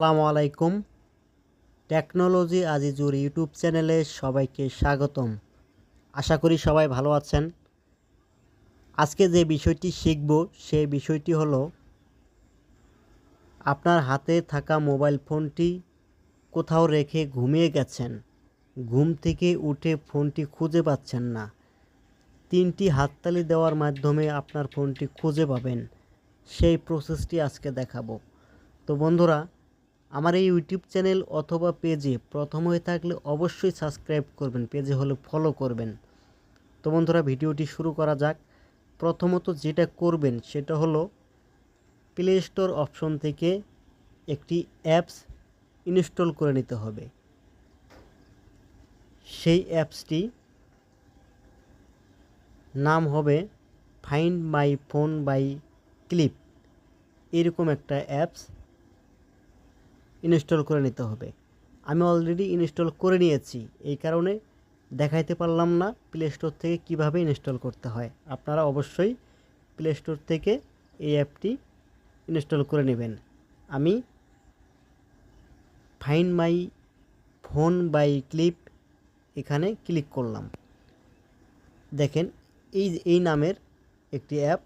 আসসালামু আলাইকুম। Technology Azizur YouTube চ্যানেলে সবাইকে স্বাগতম। আশা করি সবাই ভালো আছেন। আজকে যে বিষয়টি শিখব সেই বিষয়টি হলো, আপনার হাতে থাকা মোবাইল ফোনটি কোথাও রেখে ঘুমিয়ে গেছেন। ঘুম থেকে উঠে ফোনটি খুঁজে পাচ্ছেন না। তিনটি হাততালি দেওয়ার মাধ্যমে আপনার ফোনটি খুঁজে পাবেন। সেই প্রসেসটি আজকে দেখাবো। তো বন্ধুরা আমার এই ইউটিউব চ্যানেল অথবা পেজে প্রথম হয়ে থাকলে অবশ্যই সাবস্ক্রাইব করবেন, পেজে হলে ফলো করবেন। তো বন্ধুরা, ভিডিওটি শুরু করা যাক। প্রথমত যেটা করবেন সেটা হলো প্লে স্টোর অপশন থেকে একটি অ্যাপস ইনস্টল করে নিতে হবে। সেই অ্যাপসটি নাম হবে find my phone by clip এরকম একটা অ্যাপস ইনস্টল করে নিতে হবে। আমি অলরেডি ইনস্টল করে নিয়েছি, এই কারণে দেখাইতে পারলাম না প্লে স্টোর থেকে কীভাবে ইনস্টল করতে হয়। আপনারা অবশ্যই প্লে স্টোর থেকে এই অ্যাপটি ইনস্টল করে নেবেন। আমি find my phone by clip এখানে ক্লিক করলাম। দেখেন, এই এই নামের একটি অ্যাপ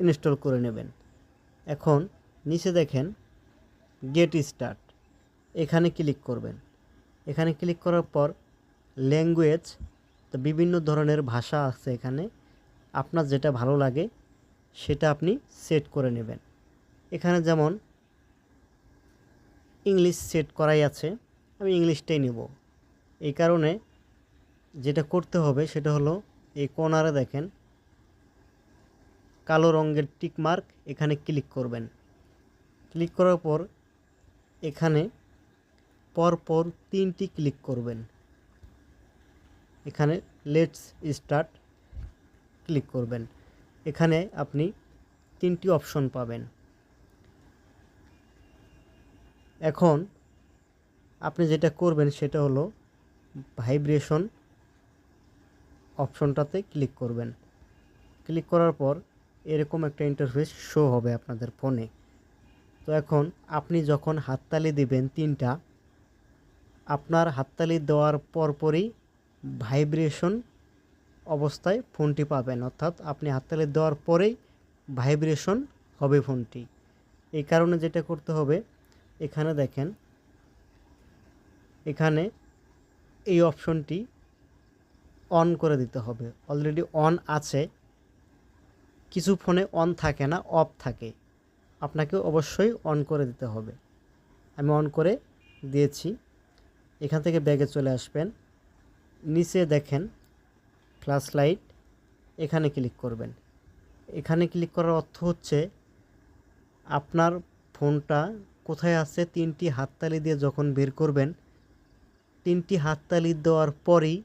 ইনস্টল করে নেবেন। এখন নিচে দেখেন গেট স্টার্ট এখানে ক্লিক করবেন। এখানে ক্লিক করার পর ল্যাঙ্গুয়েজ তো বিভিন্ন ধরনের ভাষা আছে এখানে, আপনার যেটা ভালো লাগে সেটা আপনি সেট করে নেবেন। এখানে যেমন ইংলিশ সেট করাই আছে, আমি ইংলিশটাই নেব। এই কারণে যেটা করতে হবে সেটা হলো এই কোনারে দেখেন, কালো রঙের টিক মার্ক এখানে ক্লিক করবেন। ক্লিক করার পর এখানে পরপর তিনটি ক্লিক করবেন। এখানে লেটস স্টার্ট ক্লিক করবেন। এখানে আপনি তিনটি অপশন পাবেন। এখন আপনি যেটা করবেন সেটা হলো ভাইব্রেশন অপশনটাতে ক্লিক করবেন। ক্লিক করার পর এরকম একটা ইন্টারফেস শো হবে আপনাদের ফোনে তো এখন আপনি যখন হাততালি দিবেন তিনটা, আপনার হাততালি দেওয়ার পরপরই ভাইব্রেশন অবস্থায় ফোনটি পাবেন। অর্থাৎ আপনি হাততালি দেওয়ার পরেই ভাইব্রেশন হবে ফোনটি। এই কারণে যেটা করতে হবে, এখানে দেখেন, এখানে এই অপশনটি অন করে দিতে হবে। অলরেডি অন আছে, কিছু ফোনে অন থাকে না, অফ থাকে। আপনাকে অবশ্যই অন করে দিতে হবে। আমি অন করে দিয়েছি। এখান থেকে ব্যাগে চলে আসবেন। নিচে দেখেন ফ্ল্যাশ লাইট এখানে ক্লিক করবেন। এখানে ক্লিক করার অর্থ হচ্ছে আপনার ফোনটা কোথায় আছে তিনটি হাততালি দিয়ে যখন বের করবেন, তিনটি হাততালি দেওয়ার পরেই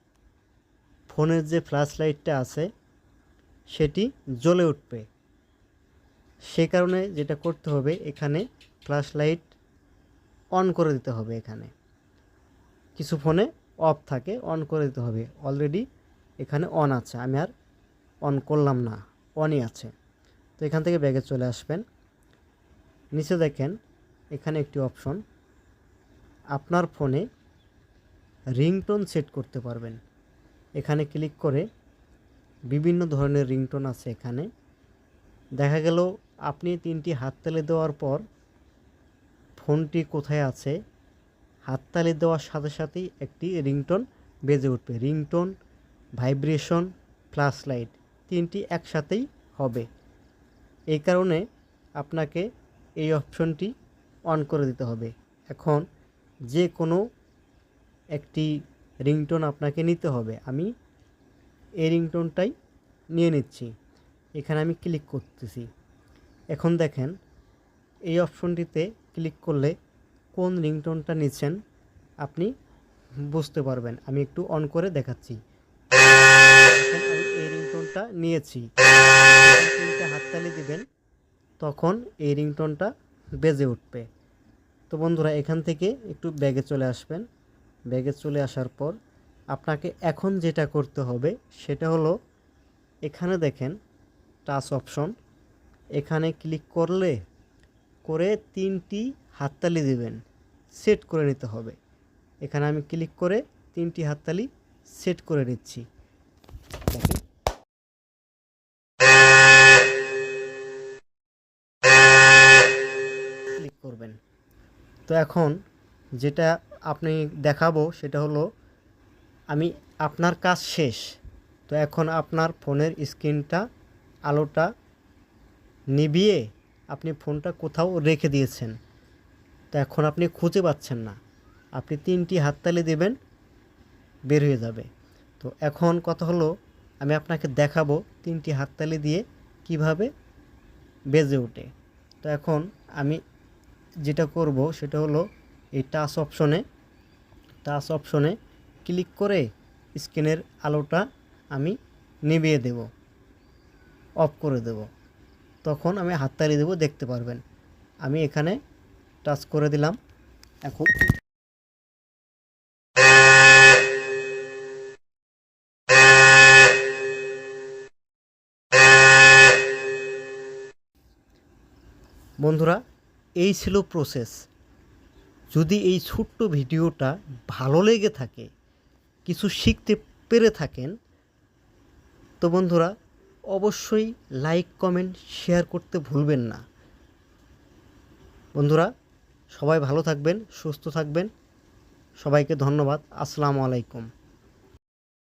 ফোনের যে ফ্ল্যাশ লাইটটা আছে, সেটি জ্বলে উঠবে। সে কারণে যেটা করতে হবে, এখানে ফ্ল্যাশ লাইট অন করে দিতে হবে এখানে। কিছু ফোনে অফ থাকে, অন করে দিতে হবে। অলরেডি এখানে অন আছে, আমি আর অন করলাম না, অনই আছে। তো এখান থেকে ব্যাগে চলে আসবেন। নিচে দেখেন, এখানে একটি অপশন, আপনার ফোনে রিংটোন সেট করতে পারবেন। এখানে ক্লিক করে বিভিন্ন ধরনের রিংটোন আছে এখানে। দেখা গেল আপনি তিনটি হাততালি দেওয়ার পর ফোনটি কোথায় আছে, হাততালি দেওয়ার সাথে সাথেই একটি রিংটোন বেজে উঠবে। রিংটোন, ভাইব্রেশন ফ্ল্যাশ লাইট তিনটি একসাথেই হবে। এই কারণে আপনাকে এই অপশনটি অন করে দিতে হবে। এখন যে কোনো একটি রিংটোন আপনাকে নিতে হবে। আমি এই রিংটোনটাই নিয়ে নিচ্ছি। এখানে আমি ক্লিক করতেছি। এখন দেখেন, এই অপশনটিতে ক্লিক করলে কোন রিংটোনটা নিচ্ছেন আপনি বুঝতে পারবেন। আমি একটু অন করে দেখাচ্ছি। এই রিংটোনটা নিয়েছি। হাততালি দিবেন, তখন এই রিংটোনটা বেজে উঠবে। তো বন্ধুরা, এখান থেকে একটু ব্যাগে চলে আসবেন। ব্যাগে চলে আসার পর আপনাকে এখন যেটা করতে হবে, সেটা হলো এখানে দেখেন টাচ অপশন এখানে ক্লিক করলে করে তিনটি হাততালি দেবেন, সেট করে নিতে হবে। এখানে আমি ক্লিক করে তিনটি হাততালি সেট করে নিচ্ছি। ক্লিক করবেন। তো এখন যেটা আপনি দেখাবো সেটা হলো, আমি আপনার কাজ শেষ। তো এখন আপনার ফোনের স্ক্রিনটা, আলোটা নিভিয়ে আপনি ফোনটা কোথাও রেখে দিয়েছেন। তো এখন আপনি খুঁজে পাচ্ছেন না। আপনি তিনটি হাততালি দেবেন, বের হয়ে যাবে। তো এখন কথা হলো, আমি আপনাকে দেখাবো তিনটি হাততালি দিয়ে কীভাবে বেজে ওঠে। তো এখন আমি যেটা করব, সেটা হলো এই টাচ অপশনে টাচ অপশনে ক্লিক করে স্ক্রিনের আলোটা আমি নিভিয়ে দেব, অফ করে দেব। তখন আমি হাত হাততালি দেবো, দেখতে পারবেন। আমি এখানে টাচ করে দিলাম। এখন বন্ধুরা, এই ছিল প্রসেস যদি এই ছোট্ট ভিডিওটা ভালো লেগে থাকে, কিছু শিখতে পেরে থাকেন, তো বন্ধুরা অবশ্যই লাইক, কমেন্ট, শেয়ার করতে ভুলবেন না। বন্ধুরা, সবাই ভালো থাকবেন, সুস্থ থাকবেন। সবাইকে ধন্যবাদ। আসসালামু আলাইকুম।